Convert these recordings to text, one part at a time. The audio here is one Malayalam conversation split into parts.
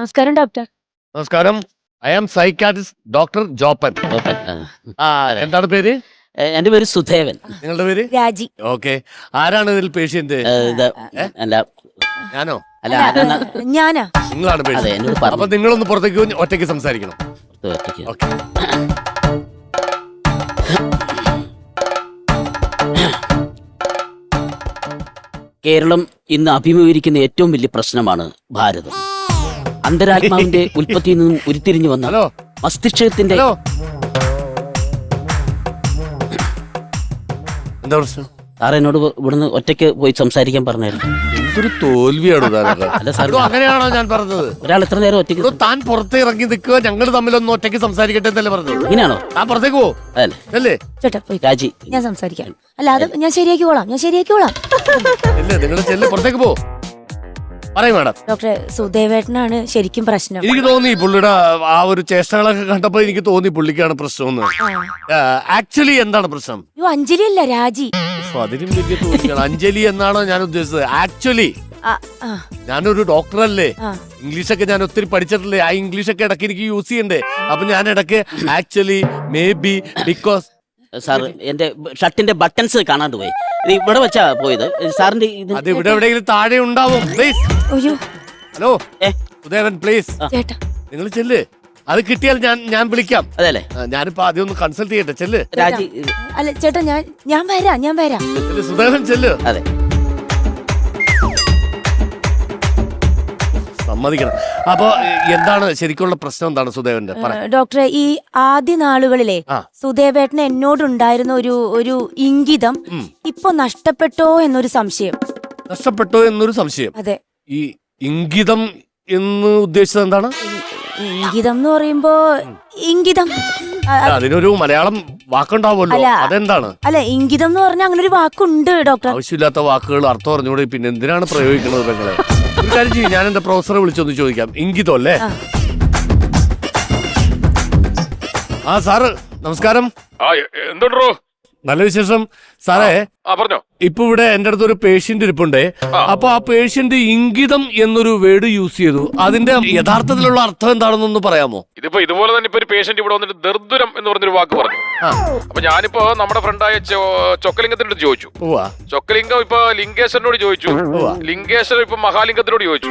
നമസ്കാരം ഡോക്ടർ. നമസ്കാരം. I am psychiatrist doctor Joppan. ആ. എന്താണ് പേര്? എന്റെ പേര് സുധേവൻ. നിങ്ങളുടെ പേര്? രാജി. ഓക്കെ. ആരാണ് ഇതിൽ പേഷ്യന്റ് അല്ല. ഞാനോ? അല്ല ഞാനാ. നിങ്ങളാണ് അതെ പേഷ്യന്റ് എന്നോട് അപ്പൊ നിങ്ങളൊന്ന് പുറത്തേക്ക് ഒറ്റയ്ക്ക് സംസാരിക്കണം. ഓക്കെ. കേരളം ഇന്ന് അഭിമുഖീകരിക്കുന്ന ഏറ്റവും വലിയ പ്രശ്നമാണ് ഭാരതം. അന്തരാത്മാവിന്റെ ഉൽപ്പത്തിയിൽ നിന്നും ഉരുത്തിരിഞ്ഞു വന്ന മസ്തിഷ്കത്തിന്റെ എന്താ പ്രശ്നം? സാർ എന്നോട് ഇവിടുന്ന് ഒറ്റയ്ക്ക് പോയി സംസാരിക്കാൻ പറഞ്ഞായിരുന്നു. എന്തൊരു തോൽവിയാണ്. അല്ല സാർ അങ്ങനെയാണോ ഞാൻ പറഞ്ഞത്? ഒരാൾ എത്ര നേരം ഒറ്റയ്ക്ക് താൻ പുറത്ത് ഇറങ്ങി നിൽക്കുക ഞങ്ങൾ തമ്മിൽ ഒന്ന് ഒറ്റയ്ക്ക് സംസാരിക്കട്ടെ എന്നല്ലേ പറഞ്ഞത്? ഇങ്ങനെയാണോ? ആ പുറത്തേക്ക് പോ. അല്ലേ? ചേട്ടാ പോയി. രാജി. ഞാൻ സംസാരിക്കാം. അല്ല ഞാൻ ശരിയാക്കി ശരിയാക്കിക്കോളാം ഞാൻ ശരിയാക്കിക്കോളാം ഇല്ലേ നിങ്ങൾ ചെല്ല് പുറത്തേക്ക് പോ. പറയും മാഡം. ഡോക്ടറെ സുദേവേട്ടനാണ് ശരിക്കും പ്രശ്നം. എനിക്ക് തോന്നി പുള്ളിയുടെ ആ ഒരു ചേഷ്ടകളൊക്കെ കണ്ടപ്പോ എനിക്ക് തോന്നി പുള്ളിക്കാണ് പ്രശ്നം ആക്ച്വലി എന്താണ് പ്രശ്നം? അയ്യോ അഞ്ജലി അല്ല രാജി അതിനും വലിയ തോന്നിയാണ് അഞ്ജലി എന്നാണോ ഞാൻ ഉദ്ദേശിച്ചത്. ആക്ച്വലി ഞാനൊരു ഡോക്ടറല്ലേ. ഇംഗ്ലീഷ് ഒക്കെ ഞാൻ ഒത്തിരി പഠിച്ചിട്ടില്ലേ. ആ ഇംഗ്ലീഷ് ഒക്കെ ഇടയ്ക്ക് എനിക്ക് യൂസ് ചെയ്യണ്ടേ. അപ്പൊ ഞാൻ ഇടയ്ക്ക് actually may be because sir എന്റെ ഷർട്ടിന്റെ ബട്ടൺസ് കാണാണ്ട് പോയി. ഇത് ഇവിടെ വെച്ചാ പോയത്. സാറിന്റെ ഇത് അത് ഇവിടെ എവിടെയെങ്കിലും താഴെ ഉണ്ടാവും. പ്ലീസ് അയ്യോ. ഹലോ ഏ? ഉദയവൻ പ്ലീസ് ചേട്ടാ. നിങ്ങൾ ചെല്ല്. അത് കിട്ടിയാൽ ഞാൻ ഞാൻ വിളിക്കാം. അതെല്ലേ ആ, ഞാനിപ്പോ ആദ്യം ഒന്ന് കൺസൾട്ട് ചെയ്യട്ടെ. ചെല്ല്. രാജി അല്ല ചേട്ടാ ഞാൻ ഞാൻ വരാം ഞാൻ വരാം. ചെല്ല്, സുദേവൻ ചെല്ല്. അതെ. സമ്മതിക്കണം. അപ്പൊ എന്താണ് ശരിക്കുള്ള പ്രശ്നം എന്താണ് സുദേവന്റെ? പറ. ഡോക്ടറെ ഈ ആദ്യ നാളുകളിലെ ആ. സുദേവേട്ടന് എന്നോടുണ്ടായിരുന്ന ഒരു ഒരു ഇംഗിതം. ഇപ്പൊ നഷ്ടപ്പെട്ടോ എന്നൊരു സംശയം. നഷ്ടപ്പെട്ടോ എന്നൊരു സംശയം. അതെ. ഈ ഇംഗിതം എന്ന് ഉദ്ദേശിച്ചത് എന്താണ്? ഇംഗിതം എന്ന് പറയുമ്പോ ഇംഗിതം. അതിനൊരു മലയാളം വാക്കുണ്ടാവുമല്ലോ. അല്ല. അതെന്താണ്? അല്ല ഇംഗിതം എന്ന് പറഞ്ഞാൽ അങ്ങനെ ഒരു വാക്കുണ്ട് ഡോക്ടർ ആവശ്യമില്ലാത്ത വാക്കുകൾ അർത്ഥം പറഞ്ഞുകൂടി പിന്നെ എന്തിനാണ് പ്രയോഗിക്കുന്നത് നിങ്ങൾ ഒരു കാര്യം ചെയ്യും ഞാൻ എന്റെ പ്രൊഫസറെ വിളിച്ചൊന്ന് ചോദിക്കാം. ഇങ്കിതോ അല്ലേ? ആ. സാറ് നമസ്കാരം. ആ എന്തുണ്ടോ? നല്ല വിശേഷം. സാറേ ആ പറഞ്ഞോ. ഇപ്പൊ ഇവിടെ എന്റെ അടുത്ത് ഒരു പേഷ്യന്റ് ഇരിപ്പുണ്ടേ അപ്പൊ ആ പേഷ്യന്റ് ഇംഗിതം എന്നൊരു വേർഡ് യൂസ് ചെയ്തു. അതിന്റെ യഥാർത്ഥത്തിലുള്ള അർത്ഥം എന്താണെന്നൊന്ന് പറയാമോ? ഇതിപ്പോ ഇതുപോലെ തന്നെ ഇപ്പൊ ഒരു പേഷ്യന്റ് ഇവിടെ വന്നിട്ട് ദർദുരം എന്ന് പറഞ്ഞൊരു വാക്ക് പറഞ്ഞു. അപ്പൊ ഞാനിപ്പോ നമ്മുടെ ഫ്രണ്ടായ ചൊക്കലിംഗത്തിനോട് ചോദിച്ചു. ചൊക്കലിംഗം ഇപ്പൊ ലിംഗേശ്വരനോട് ചോദിച്ചു. ലിംഗേശ്വരൻ ഇപ്പൊ മഹാലിംഗത്തിനോട് ചോദിച്ചു.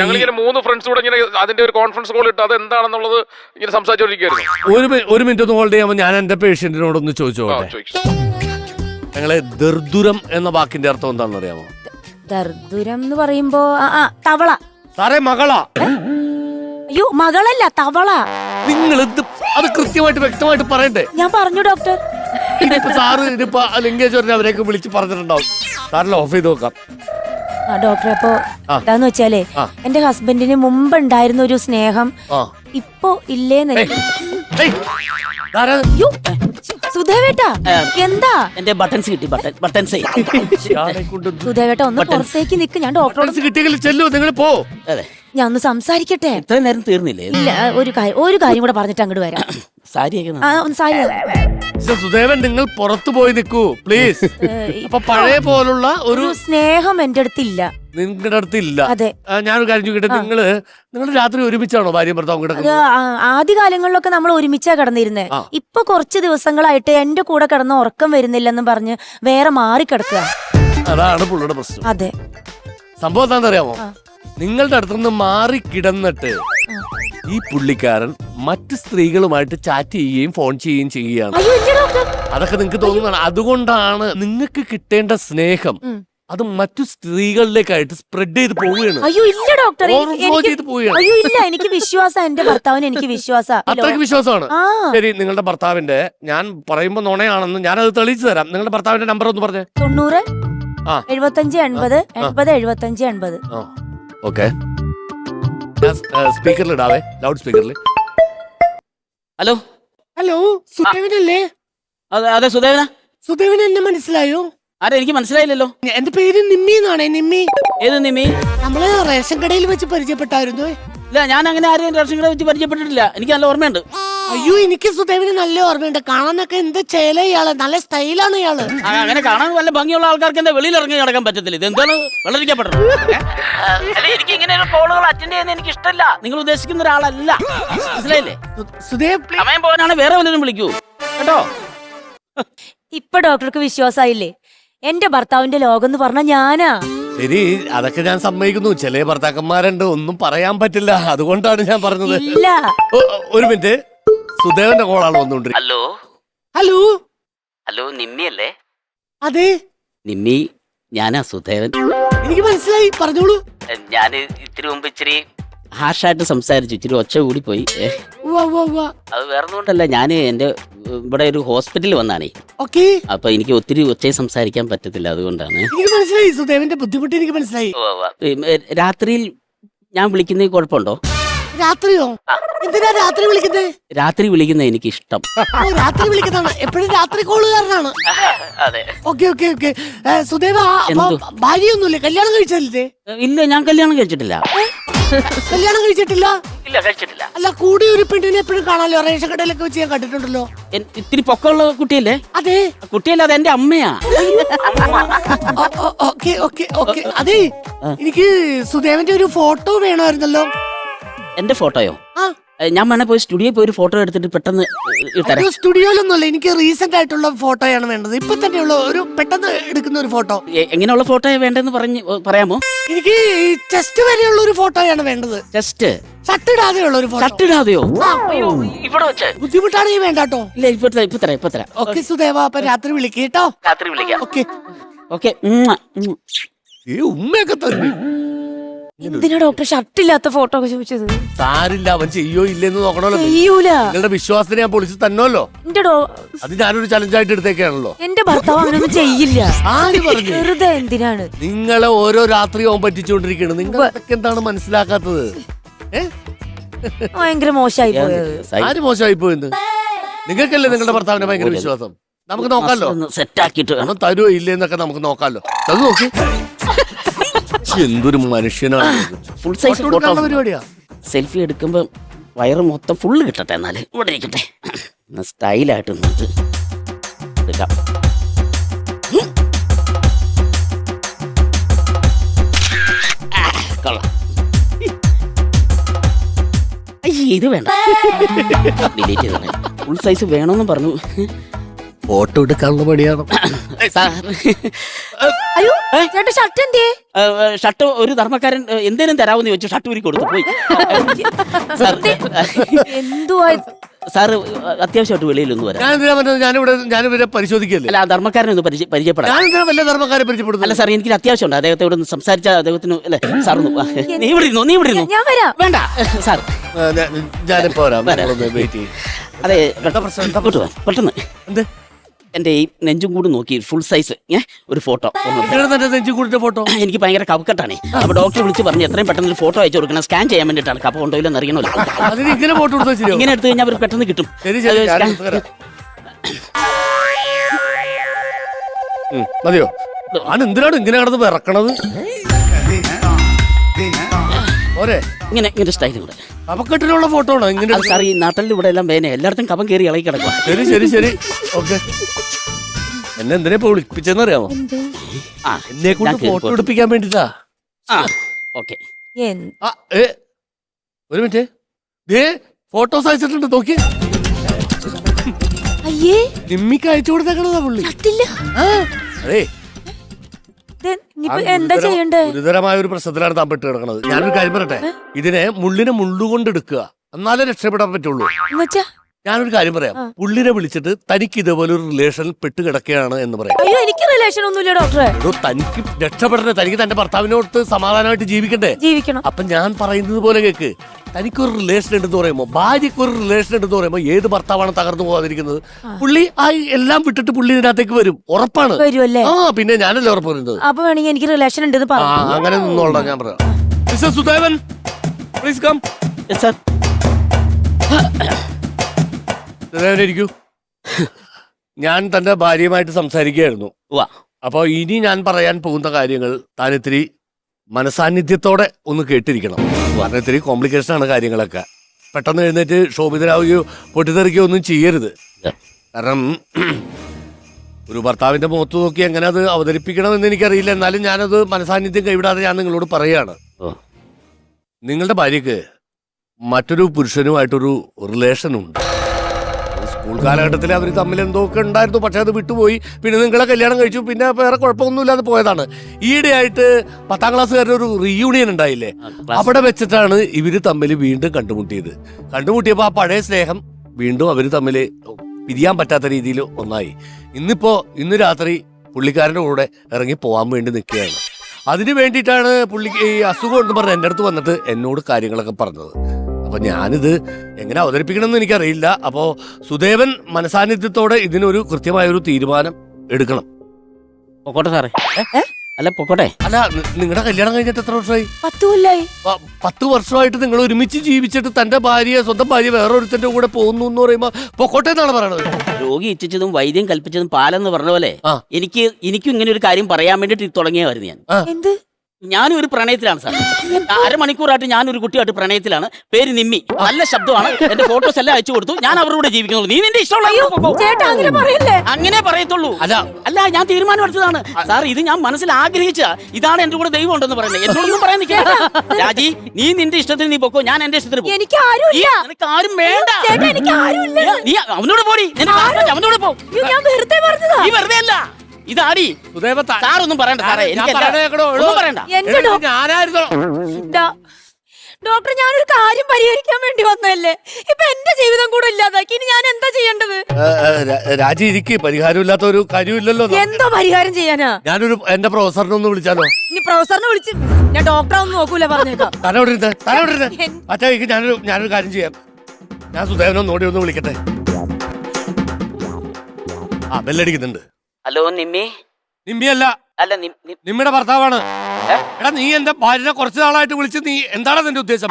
ഞങ്ങൾ ഇങ്ങനെ മൂന്ന് ഫ്രണ്ട്സ് കൂടെ ഇങ്ങനെ അതിന്റെ ഒരു കോൺഫറൻസ് കോൾ ഇട്ട് അത് എന്താണെന്നുള്ളത് ഇങ്ങനെ സംസാരിച്ചോണ്ടിരിക്കുന്നു ഒരു ഒരു മിനിറ്റ് ഒന്ന് ഹോൾഡ് ചെയ്യാമോ? ഞാൻ എന്റെ പേഷ്യന്റിനോടൊന്ന് ചോദിച്ചോട്ടെ? ചോദിച്ചു ഞങ്ങളെ ദർദുരം എന്ന വാക്കിന്റെ അർത്ഥം എന്താണെന്ന് അറിയാമോ? ദർദുരം എന്ന് പറയുമ്പോ തവള. സാറേ മകളാ. അയ്യോ മകളല്ല തവള. നിങ്ങൾ എന്ത് അത് കൃത്യമായിട്ട് വ്യക്തമായിട്ട് പറയണ്ടേ? ഞാൻ പറഞ്ഞു ഡോക്ടർ. സാറ് ലിംഗേശ്വരനെ അവരെയൊക്കെ വിളിച്ച് പറഞ്ഞിട്ടുണ്ടാവും. സാറിന് ഓഫ് ചെയ്ത് നോക്കാം. ആ ഡോക്ടർ അപ്പോ ആ. എന്താന്ന് വെച്ചാലേ ആ. എന്റെ ഹസ്ബൻഡിന് മുമ്പ് ഉണ്ടായിരുന്ന ഒരു സ്നേഹം ആ. ഇപ്പൊ ഇല്ലേന്ന് ഏയ്, ഏയ്, ഇതാരാ? അയ്യോ. സുധേവേട്ടാ എന്താ? എന്റെ ബട്ടൺസ് കിട്ടി ബട്ടൺ ബട്ടൺസ് സുധേവേട്ട ഒന്ന് പുറത്തേക്ക് നിക്ക് ഞാൻ ഡോക്ടറോട് കിട്ടിയെങ്കിൽ ചെല്ലു നിങ്ങൾ പോ. അതെ. ഞാൻ ഒന്ന് സംസാരിക്കട്ടെ? ഇത്രയും നേരം തീർന്നില്ലേ? ഇല്ല ഒരു കാര്യം ഒരു കാര്യം കൂടെ പറഞ്ഞിട്ട് അങ്ങോട്ട് വരാം. സാരിയൊക്കെ ആ ഒന്ന് സാരി സുദേവൻ നിങ്ങൾ പുറത്തു പോയി നിൽക്കൂ പ്ലീസ് അപ്പൊ പഴയ പോലുള്ള ഒരു സ്നേഹം എന്റെ അടുത്തില്ല. നിങ്ങളുടെ അടുത്ത് ഇല്ല അതെ ഞാനൊരു കാര്യം ചോദിക്കട്ടെ നിങ്ങൾ നിങ്ങൾ രാത്രി ഒരുമിച്ചാണോ ഭാര്യ ഭർത്താവും കിടക്കുന്നത്? ആദ്യ കാലങ്ങളിലൊക്കെ നമ്മൾ ഒരുമിച്ചാ കിടന്നിരുന്നത്. ഇപ്പൊ കുറച്ച് ദിവസങ്ങളായിട്ട് എന്റെ കൂടെ കിടന്ന് ഉറക്കം വരുന്നില്ലെന്നും പറഞ്ഞ് വേറെ മാറി കിടക്കുക അതാണ് പുള്ളിയുടെ പ്രശ്നം. അതെ. സംഭവം എന്താണെന്ന് അറിയാമോ നിങ്ങളുടെ അടുത്തുനിന്ന് മാറി കിടന്നിട്ട് ഈ പുള്ളിക്കാരൻ മറ്റ് സ്ത്രീകളുമായിട്ട് ചാറ്റ് ചെയ്യുകയും ഫോൺ ചെയ്യുകയും ചെയ്യുകയാണ്. അതൊക്കെ നിങ്ങൾക്ക് തോന്നുന്നതാണ്. അതുകൊണ്ടാണ് നിങ്ങൾക്ക് കിട്ടേണ്ട സ്നേഹം അത് മറ്റു സ്ത്രീകളിലേക്കായിട്ട് സ്പ്രെഡ് ചെയ്ത് പോവുകയാണ്. അയ്യോ ഇല്ല ഡോക്ടർ അയ്യോ ഇല്ല എനിക്ക് വിശ്വാസം. എന്റെ ഭർത്താവിന് എനിക്ക് വിശ്വാസ. അത്രയ്ക്ക് വിശ്വാസമാണ്. ശരി നിങ്ങളുടെ ഭർത്താവിന്റെ ഞാൻ പറയുമ്പോ നുണയാണെന്ന് ഞാൻ അത് തെളിയിച്ചു തരാം. നിങ്ങളുടെ ഭർത്താവിന്റെ നമ്പർ ഒന്ന് പറഞ്ഞേ. തൊണ്ണൂറ്. എഴുപത്തഞ്ച് എൺപത് എൺപത് എഴുപത്തഞ്ച് എൺപത്. ഓക്കെ. ഞാൻ സ്പീക്കറിൽ ഇടാവേ ലൗഡ് സ്പീക്കറിൽ ഹലോ? ഹലോ സുദേവനല്ലേ? അതെ അതെ സുദേവന. സുദേവൻ എന്നെ മനസ്സിലായോ? ആരെ എനിക്ക് മനസ്സിലായില്ലല്ലോ. എന്റെ പേര് നിമ്മി എന്നാണേ നിമ്മി. ഏത് നിമ്മി? നമ്മൾ റേഷൻ കടയിൽ വെച്ച് പരിചയപ്പെട്ടായിരുന്നു. ഇല്ല ഞാൻ അങ്ങനെ ആരെയും റേഷൻ കടയിൽ വെച്ച് പരിചയപ്പെട്ടിട്ടില്ല. എനിക്ക് നല്ല ഓർമ്മയുണ്ട്. അയ്യോ എനിക്ക് സുദേവിന് നല്ല ഓർമ്മയുണ്ട്. കാണാനൊക്കെ എന്ത് ചേല ഇയാൾ. നല്ല സ്റ്റൈലാണ് ഇയാൾ. ആ, അങ്ങനെ കാണാൻ വല്ല ഭംഗിയുള്ള ആൾക്കാർക്ക് എന്താ വെളിയിൽ ഇറങ്ങി നടക്കാൻ പറ്റത്തില്ല? ഇത് എന്താണ്? വെള്ളരിക്കപ്പെട്ടത് എനിക്ക് ഇങ്ങനെ കോളുകൾ അറ്റൻഡ് ചെയ്യുന്ന എനിക്ക് ഇഷ്ടമല്ല നിങ്ങൾ ഉദ്ദേശിക്കുന്ന ഒരാളല്ല. മനസ്സിലായില്ലേ? സു- സുദേവ് please. സമയം പോകാനാണ് വേറെ വല്ലതും വിളിക്കൂ. കേട്ടോ? ഇപ്പൊ ഡോക്ടർക്ക് വിശ്വാസായില്ലേ? എന്റെ ഭർത്താവിന്റെ ലോകം എന്ന് പറഞ്ഞ ഞാനാ. ശരി അതൊക്കെ ഞാൻ സമ്മതിക്കുന്നു. ചില ഭർത്താക്കന്മാരുണ്ട് ഒന്നും പറയാൻ പറ്റില്ല. അതുകൊണ്ടാണ് ഞാൻ പറഞ്ഞത്. ഇല്ല. ഒരു മിനിറ്റ്. സുദേവന്റെ കോളാണ് വന്നോണ്ട് ഹലോ? ഹലോ? ഹലോ നിമ്മിയല്ലേ? അതെ. നിമ്മി ഞാനാ സുദേവൻ. എനിക്ക് മനസ്സിലായി. പറഞ്ഞോളൂ. ഞാൻ ഇത്തിരി മുമ്പ് ഇച്ചിരി ഹാഷായിട്ട് സംസാരിച്ചു. ഇച്ചിരി ഒച്ച കൂടി പോയി. അത് വേറെ കൊണ്ടല്ല ഞാൻ എന്റെ ഇവിടെ ഒരു ഹോസ്പിറ്റലിൽ വന്നാണേ. ഓക്കെ. അപ്പൊ എനിക്ക് ഒത്തിരി ഒച്ചയെ സംസാരിക്കാൻ പറ്റത്തില്ല അതുകൊണ്ടാണ്. എനിക്ക് മനസ്സിലായി. സുദേവന്റെ ബുദ്ധിമുട്ട് എനിക്ക് മനസ്സിലായി. രാത്രിയിൽ ഞാൻ വിളിക്കുന്നതിൽ കുഴപ്പമുണ്ടോ? രാത്രിയോ? എന്തിനാ രാത്രി വിളിക്കുന്നത് രാത്രി വിളിക്കുന്നത് എനിക്ക് ഇഷ്ടം ഓ രാത്രി വിളിക്കുന്നതാണ്. എപ്പോഴും രാത്രി കോളുകാരനാണ്. അതെ. Okay okay okay. സുദേവ ഭാര്യ ഒന്നുമില്ലേ ഭാര്യയൊന്നുമില്ലേ? കല്യാണം കഴിച്ചല്ലേ ഇല്ല ഞാൻ കല്യാണം കഴിച്ചിട്ടില്ല. കല്യാണം കഴിച്ചിട്ടില്ല? ഇല്ല കഴിച്ചിട്ടില്ല. അല്ല കൂടി ഒരു പെണ്ണിനെ എപ്പോഴും കാണാലോ റേഷൻ കടയിലൊക്കെ വെച്ച് ഞാൻ കണ്ടിട്ടുണ്ടല്ലോ. എൻ- ഇത്തിരി പൊക്കമുള്ള കുട്ടിയല്ലേ? അതെ. കുട്ടിയല്ല അത് എന്റെ അമ്മയാ. Okay okay okay. അതെ എനിക്ക് സുദേവന്റെ ഒരു ഫോട്ടോ വേണമായിരുന്നല്ലോ. എന്റെ ഫോട്ടോയോ? ആ. ഞാൻ വേണേ പോയി സ്റ്റുഡിയോ പോയി ഒരു ഫോട്ടോ എടുത്തിട്ട് പെട്ടെന്ന് സ്റ്റുഡിയോയിലൊന്നുമല്ല. എനിക്ക് റീസെന്റ് ആയിട്ടുള്ള ഫോട്ടോയാണ് വേണ്ടത്. ഇപ്പൊ തന്നെയുള്ള ഒരു പെട്ടെന്ന് എടുക്കുന്ന ഒരു ഫോട്ടോ. എങ്ങനെയുള്ള ഫോട്ടോ വേണ്ടെന്ന് പറഞ്ഞ് പറയാമോ? എനിക്ക് ചെസ്റ്റ് വരെയുള്ള ഒരു ഫോട്ടോയാണ് വേണ്ടത്. ചെസ്റ്റ് ഷർട്ട് ഇടാതെയുള്ള ഒരു ഫോട്ടോ. ഷട്ടിടാതെയോ അയ്യോ ഇവിടെ വെച്ച്. ബുദ്ധിമുട്ടാണെങ്കിൽ വേണ്ട കേട്ടോ ഇല്ല ഇപ്പൊ തരാം ഇപ്പൊ തരാം ഇപ്പൊ തരാം. ഓക്കെ സുദേവ അപ്പൊ രാത്രി വിളിക്കേട്ടോ രാത്രി വിളിക്കാം. ഓക്കെ. ഓക്കെ ഉമ്മയൊക്കെ തന്നെ എന്തിനാ ഡോക്ടർ ഷർട്ടില്ലാത്ത ഫോട്ടോ ഒക്കെ ചോദിച്ചത്? സാരില്ല അവൻ ചെയ്യോ ഇല്ലെന്ന് നോക്കണല്ലോ ചെയ്യൂല. നിങ്ങളുടെ വിശ്വാസത്തിനെ ഞാൻ പൊളിച്ച് തന്നോല്ലോ. എന്റെ ഡോ അത് ഞാനൊരു ചലഞ്ചായിട്ട് എടുത്തേക്കാണല്ലോ. എന്റെ ഭർത്താവ് അങ്ങനൊന്നും ചെയ്യില്ല. ആര് പറഞ്ഞു? വെറുതെ എന്തിനാണ്? നിങ്ങളെ ഓരോ രാത്രി പറ്റിച്ചുകൊണ്ടിരിക്കുകയാണ് നിങ്ങൾ അതൊക്കെ എന്താണ് മനസ്സിലാക്കാത്തത്? ഏ? ഭയങ്കര മോശമായി പോയത്. ആര് മോശമായി പോയെന്ന്? നിങ്ങൾക്കല്ലേ നിങ്ങളുടെ ഭർത്താവിനെ ഭയങ്കര വിശ്വാസം? നമുക്ക് നോക്കാലോ. സെറ്റ് ആക്കിയിട്ട് തരുവോ പണം തരുമോ ഇല്ലേന്നൊക്കെ നമുക്ക് നോക്കാലോ. അത് നോക്കി. എന്തൊരു മനുഷ്യനാണ് ഫുൾ സൈസ് പരിപാടിയാ? സെൽഫി എടുക്കുമ്പോ വയറ് മൊത്തം ഫുള്ള് കിട്ടട്ടെ എന്നാൽ? ഇവിടെ ഇരിക്കട്ടെ. സ്റ്റൈലായിട്ട് നിന്നിട്ട് എടുക്കാം. കൊള്ളാം. ഇത് വേണ്ട. ഡിലീറ്റ് ചെയ്തേ ഫുൾ സൈസ് വേണമെന്ന് പറഞ്ഞു. ഫോട്ടോ എടുക്കാനുള്ള പണിയാണ്. സാർ അയ്യോ ചേട്ടാ ഷർട്ട് എന്തേ ഷർട്ട് ഒരു ധർമ്മക്കാരൻ എന്തേലും തരാമെന്ന് ചോദിച്ചു ഷർട്ട് ഊരി കൊടുത്തു പോയി. സാറ് എന്തുവാ അത്യാവശ്യമായിട്ട് വെളിയിലൊന്ന് വരാം. പറഞ്ഞത് ഞാനിവിടെ ഞാനിവരെ പരിശോധിക്കല്ലേ അല്ല ധർമ്മക്കാരനെ ഒന്ന് പരിചയ- പരിചയപ്പെടാം. വല്ല ധർമ്മക്കാരെ അല്ല സാർ എനിക്ക് അത്യാവശ്യമുണ്ട്. അദ്ദേഹത്തോട് ഒന്ന് സംസാരിച്ച അദ്ദേഹത്തിന് അല്ലെ സാർ നീ ഇവിടെ ഇരുന്നു നീ ഇവിടെ ഇരുന്നു? ഞാൻ വരാം. വേണ്ട. സാർ. ഞാൻ- ഞാനിപ്പോ വരാം. അതെ പെട്ടെന്ന് പെട്ടെന്ന്. എന്ത്? എന്റെ ഈ നെഞ്ചും കൂടി നോക്കി ഫുൾ സൈസ് ഏ ഒരു ഫോട്ടോ ഫോട്ടോ എനിക്ക് ഭയങ്കര കവക്കെട്ടാണ് അപ്പൊ ഡോക്ടർ വിളിച്ച് പറഞ്ഞ് എത്രയും പെട്ടെന്ന് ഒരു ഫോട്ടോ അയച്ചു കൊടുക്കണം. സ്കാൻ ചെയ്യാൻ വേണ്ടിയിട്ടാണ് കപ്പ കൊണ്ടോ ഇല്ലെന്ന് അറിയണമല്ലോ. അതിന് ഇങ്ങനെ ഫോട്ടോ എടുത്താൽ ശരിയോ ഇങ്ങനെ എടുത്തു കഴിഞ്ഞാൽ അവർ പെട്ടെന്ന് കിട്ടും. എടുത്ത് മതിയോ? ഞാൻ എന്തിനാണ് ഇങ്ങനെ കിടന്ന് വിറക്കണത്? ഓരെ ഇങ്ങനെ ഇങ്ങനെ സ്റ്റൈലുണ്ട് കൂടെ കപക്കെട്ടിലുള്ള ഫോട്ടോ ആണോ ഇങ്ങനെ സാർ ഈ നാട്ടിൽ ഇവിടെ എല്ലാം വേനെ എല്ലായിടത്തും കപം കയറി ഇളകി കിടക്കുക ശരി ശരി ശരി. ഓക്കെ. എന്നെ എന്തിനാ ഇപ്പൊ വിളിപ്പിച്ചെന്ന് അറിയാമോ? ആ എന്നെ കൊണ്ട് ഫോട്ടോ എടുപ്പിക്കാൻ വേണ്ടിട്ടാ. ആ ഓക്കെ. ആ ഏ ഒരു മിനിറ്റ്. ദേ ഫോട്ടോസ് അയച്ചിട്ടുണ്ട് നോക്കി അയ്യേ. നിമ്മിക്ക് അയച്ചു കൊടുത്തേക്കണതാ പുള്ളി. അതെ. എന്താ ചെയ്യണ്ടേ ഗുരുതരമായ ഒരു പ്രശ്നത്തിലാണ് താൻ പെട്ട് കിടക്കുന്നത് ഞാനൊരു കാര്യം പറയട്ടെ? ഇതിനെ മുള്ളിനെ മുള്ളുകൊണ്ട് എടുക്കുക. എന്നാലേ രക്ഷപ്പെടാൻ പറ്റുള്ളൂ. ഞാനൊരു കാര്യം പറയാം. പുള്ളിനെ വിളിച്ചിട്ട് തനിക്ക് ഇതേപോലെ ഒരു റിലേഷൻ പെട്ട് കിടക്കുകയാണ് എന്ന് പറയാം. അയ്യോ എനിക്ക് റിലേഷൻ ഒന്നുമില്ല ഡോക്ടറെ എടോ, തനിക്ക് രക്ഷപ്പെടണേ തനിക്ക് തന്റെ ഭർത്താവിനോട് സമാധാനമായിട്ട് ജീവിക്കണ്ടേ? ജീവിക്കണം. അപ്പൊ ഞാൻ പറയുന്നത് പോലെ കേക്ക്. തനിക്കൊരു റിലേഷൻ ഉണ്ടെന്ന് പറയുമ്പോ ഭാര്യക്ക് ഒരു റിലേഷൻ ഉണ്ടെന്ന് പറയുമ്പോ ഏത് ഭർത്താവാണ് തകർന്നു പോകാതിരിക്കുന്നത്? പുള്ളി ആ എല്ലാം വിട്ടിട്ട് പുള്ളി ഇതിനകത്തേക്ക് വരും. ഉറപ്പാണ്. വരുമല്ലേ ആ പിന്നെ ഞാനല്ലേ ഉറപ്പ് പറയുന്നത്? അപ്പൊ വേണമെങ്കിൽ എനിക്ക് റിലേഷൻ ഉണ്ടെന്ന് ആ പറഞ്ഞു അങ്ങനെ നിന്നോളാം ഞാൻ പറയാം. Mister Sudevan please come sir Sudevan ഇരിക്കൂ. ഞാൻ തന്റെ ഭാര്യയുമായിട്ട് സംസാരിക്കുകയായിരുന്നു. വാ അപ്പോൾ ഇനി ഞാൻ പറയാൻ പോകുന്ന കാര്യങ്ങൾ താൻ ഇത്തിരി മനസാന്നിധ്യത്തോടെ ഒന്ന് കേട്ടിരിക്കണം. കാരണം ഇത്തിരി കോംപ്ലിക്കേഷൻ ആണ് കാര്യങ്ങളൊക്കെ. പെട്ടെന്ന് എഴുന്നേറ്റ് ശോഭിതരാവുകയോ പൊട്ടിത്തെറിക്കുകയോ ഒന്നും ചെയ്യരുത്. കാരണം ഒരു ഭർത്താവിന്റെ മുഖത്ത് നോക്കി എങ്ങനെ അത് അവതരിപ്പിക്കണമെന്ന് എനിക്കറിയില്ല. എന്നാലും ഞാനത് മനസാന്നിധ്യം കൈവിടാതെ ഞാൻ നിങ്ങളോട് പറയാണ്. നിങ്ങളുടെ ഭാര്യക്ക് മറ്റൊരു പുരുഷനുമായിട്ടൊരു റിലേഷൻ ഉണ്ട്. സ്കൂൾ കാലഘട്ടത്തിൽ അവർ തമ്മിൽ എന്തോ ഒക്കെ ഉണ്ടായിരുന്നു പക്ഷെ അത് വിട്ടുപോയി. പിന്നെ നിങ്ങളെ കല്യാണം കഴിച്ചു പിന്നെ വേറെ കുഴപ്പമൊന്നുമില്ലാതെ പോയതാണ്. ഈയിടെയായിട്ട് പത്താം ക്ലാസ്സുകാരുടെ ഒരു റീയൂണിയൻ ഉണ്ടായില്ലേ? അവിടെ വെച്ചിട്ടാണ് ഇവർ തമ്മിൽ വീണ്ടും കണ്ടുമുട്ടിയത്. കണ്ടുമുട്ടിയപ്പോൾ ആ പഴയ സ്നേഹം വീണ്ടും അവർ തമ്മിൽ പിരിയാൻ പറ്റാത്ത രീതിയിൽ ഒന്നായി. ഇന്നിപ്പോ ഇന്ന് രാത്രി പുള്ളിക്കാരന്റെ കൂടെ ഇറങ്ങി പോകാൻ വേണ്ടി നിൽക്കുകയാണ്. അതിനു വേണ്ടിയിട്ടാണ് പുള്ളി ഈ അസുഖം എന്ന് പറഞ്ഞ് എന്റെ അടുത്ത് വന്നിട്ട് എന്നോട് കാര്യങ്ങളൊക്കെ പറഞ്ഞത്. അപ്പൊ ഞാനിത് എങ്ങനെ അവതരിപ്പിക്കണമെന്ന് എനിക്കറിയില്ല. അപ്പോൾ സുദേവൻ മനസാന്നിധ്യത്തോടെ ഇതിനൊരു കൃത്യമായൊരു തീരുമാനം എടുക്കണം. പൊക്കോട്ടെ സാറേ. അല്ല പൊക്കോട്ടെ. അല്ല നിങ്ങളുടെ കല്യാണം കഴിഞ്ഞിട്ട് എത്ര വർഷമായി പത്ത് കൊല്ലായി പത്ത് വർഷമായിട്ട് നിങ്ങൾ ഒരുമിച്ച് ജീവിച്ചിട്ട് തന്റെ ഭാര്യ സ്വന്തം ഭാര്യ വേറൊരുത്തന്റെ കൂടെ പോകുന്നു എന്ന് പറയുമ്പോ പൊക്കോട്ടെ എന്നാണ് പറയുന്നത് രോഗി ഇച്ഛിച്ചതും വൈദ്യം കൽപ്പിച്ചതും പാലെന്ന് പറഞ്ഞ പോലെ എനിക്ക് എനിക്കും ഇങ്ങനെ ഒരു കാര്യം പറയാൻ വേണ്ടിട്ട് തുടങ്ങിയായിരുന്നു ഞാൻ. എന്ത്? ഞാനും ഒരു പ്രണയത്തിലാണ് സാർ. അരമണിക്കൂറായിട്ട് ഞാൻ ഒരു കുട്ടിയായിട്ട് പ്രണയത്തിലാണ്. പേര് നിമ്മി. നല്ല ശബ്ദമാണ്. എന്റെ ഫോട്ടോസ് എല്ലാം അയച്ചു കൊടുത്തു. ഞാൻ അവരുടെ ജീവിക്കുന്നുള്ളൂ. നീ നിന്റെ ഇഷ്ടമുള്ള അങ്ങനെ പറയല്ലേ? അങ്ങനെ പറയത്തുള്ളൂ. അല്ല അല്ല ഞാൻ തീരുമാനം എടുത്തതാണ് സാർ ഇത് ഞാൻ മനസ്സിൽ ആഗ്രഹിച്ച ഇതാണ് എന്റെ കൂടെ ദൈവം ഉണ്ടെന്ന് പറയുന്നത്. എന്നോടൊന്നും പറയാൻ നിൽക്കില്ല രാജി നീ നിന്റെ ഇഷ്ടത്തിന് നീ പൊക്കോ. ഞാൻ എന്റെ ഇഷ്ടത്തിന് പോകും എനിക്ക് ആരും വേണ്ട. നീ- നീ അവനോട് പോടി. അവനോട് പോ. അയ്യോ, വെറുതെ പറഞ്ഞതാ. നീ വെറുതെ അല്ല. ഇതാടി. സാറൊന്നും പറയണ്ട സാറേ. ഡോക്ടർ ഞാനൊരു കാര്യം പരിഹരിക്കാൻ വേണ്ടി വന്നതല്ലേ? ഇപ്പൊ എന്റെ ജീവിതം കൂടെ ഇല്ലാതാക്കി. ഇനി ഞാൻ എന്താ ചെയ്യേണ്ടത്? രാജി ഇരിക്ക്. പരിഹാരമില്ലാത്ത ഒരു കാര്യമില്ലല്ലോ എന്തോ പരിഹാരം ചെയ്യാനാ? ഞാനൊരു എന്റെ പ്രൊഫസറിനെ ഒന്ന് വിളിച്ചാലോ? ഇനി പ്രൊഫസറിനെ വിളിച്ച് ഞാൻ ഡോക്ടറെ ഒന്നും നോക്കൂല പറഞ്ഞേക്കാം. അച്ഛാ ഞാനൊരു ഞാനൊരു കാര്യം ചെയ്യാം. ഞാൻ സുദേവനൊന്ന് ഓടി ഒന്ന് വിളിക്കട്ടെ? ആ ബെല്ലടിക്കുന്നുണ്ട് ഹലോ നിമ്മി? നിമ്മിയല്ല. അല്ല അല്ല നിമ്മിയുടെ ഭർത്താവാണ്. എടാ നീ എന്റെ ഭാര്യനെ കുറച്ച് നാളായിട്ട് വിളിച്ച് നീ എന്താണ് നിന്റെ ഉദ്ദേശം?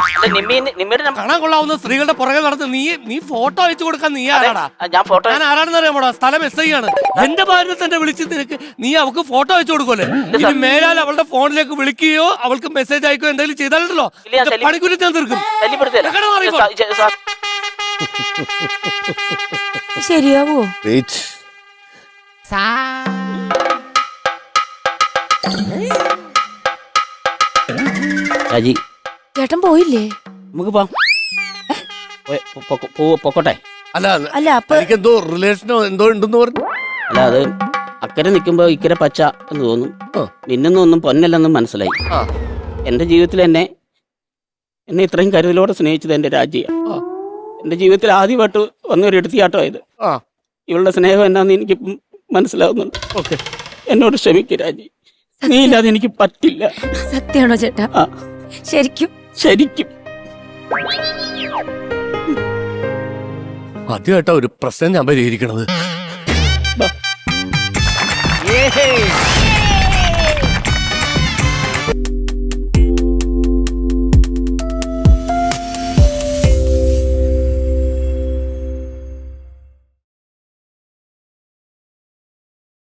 നിമ്മി കാണാൻ കൊള്ളാവുന്ന സ്ത്രീകളുടെ പുറകെ നടന്ന് നീ നീ ഫോട്ടോ അയച്ചു കൊടുക്കാൻ നീ ആരാടാ? ഞാൻ ഫോട്ടോ ഞാൻ ആരാണെന്ന് അറിയാമോടാ? സ്ഥലം എസ് ഐ ആണ്. എന്റെ ഭാര്യ തന്നെ വിളിച്ച് നിനക്ക് നീ അവൾക്ക് ഫോട്ടോ അയച്ചു കൊടുക്കുമല്ലേ ഇനി മേലാൽ അവളുടെ ഫോണിലേക്ക് വിളിക്കുകയോ അവൾക്ക് മെസ്സേജ് അയക്കുകയോ എന്തെങ്കിലും തല്ലി- പണിക്കുരി ഞാൻ തീർക്കും. മാറി സാ- രാജി. ചേട്ടൻ പോയില്ലേ? നമുക്ക് പോവാം. പോയ- പൊ- പൊ- പോ- പൊക്കോട്ടെ. അല്ല അല്ല അപ്പൊ എനിക്ക് എന്തോ റിലേഷനോ എന്തോ ഉണ്ടെന്ന് പറഞ്ഞു. അല്ല അത് അക്കരെ നിൽക്കുമ്പോ ഇക്കരെ പച്ച എന്ന് തോന്നും. ആ. മിന്നുന്ന ഒന്നും പൊന്നല്ലെന്നും മനസ്സിലായി. ആ. എന്റെ ജീവിതത്തിൽ എന്നെ എന്നെ ഇത്രയും കരുതലോടെ സ്നേഹിച്ചത് എന്റെ രാജ്യം ആ. എന്റെ ജീവിതത്തിൽ ആദ്യമായിട്ട് വന്ന ഒരു എടുത്തിയാട്ടമായത് ആ. ഇവളുടെ സ്നേഹം എന്നാന്ന് എനിക്ക് മനസ്സിലാവുന്നുണ്ട്. ഓക്കെ. എന്നോട് ക്ഷമിക്കും രാജി. നീ ഇല്ലാതെ എനിക്ക് പറ്റില്ല. സത്യമാണോ ചേട്ടാ? ആ. ശരിക്കും? ശരിക്കും. ആദ്യമായിട്ടാ ഒരു പ്രശ്നം ഞാൻ പരിഹരിക്കണത്. ബാ.